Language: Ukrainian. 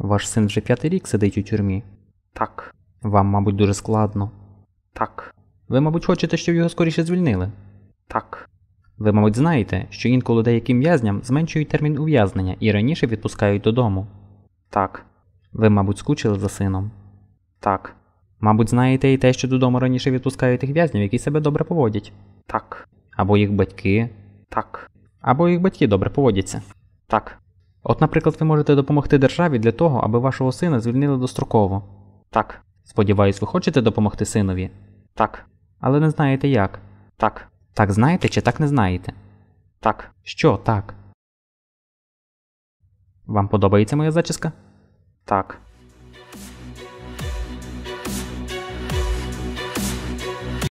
Ваш син вже п'ятий рік сидить у тюрмі. Так. Вам, мабуть, дуже складно. Так. Ви, мабуть, хочете, щоб його скоріше звільнили. Так. Ви, мабуть, знаєте, що інколи деяким в'язням зменшують термін ув'язнення і раніше відпускають додому. Так. Ви, мабуть, скучили за сином. Так. Мабуть, знаєте і те, що додому раніше відпускають тих в'язнів, які себе добре поводять. Так. Або їх батьки, Так. або їх батьки добре поводяться. Так. От, наприклад, ви можете допомогти державі для того, аби вашого сина звільнили достроково. Так. Сподіваюсь, ви хочете допомогти синові, Так. але не знаєте як. Так. Так знаєте чи так не знаєте? Так. Що так? Вам подобається моя зачіска? Так.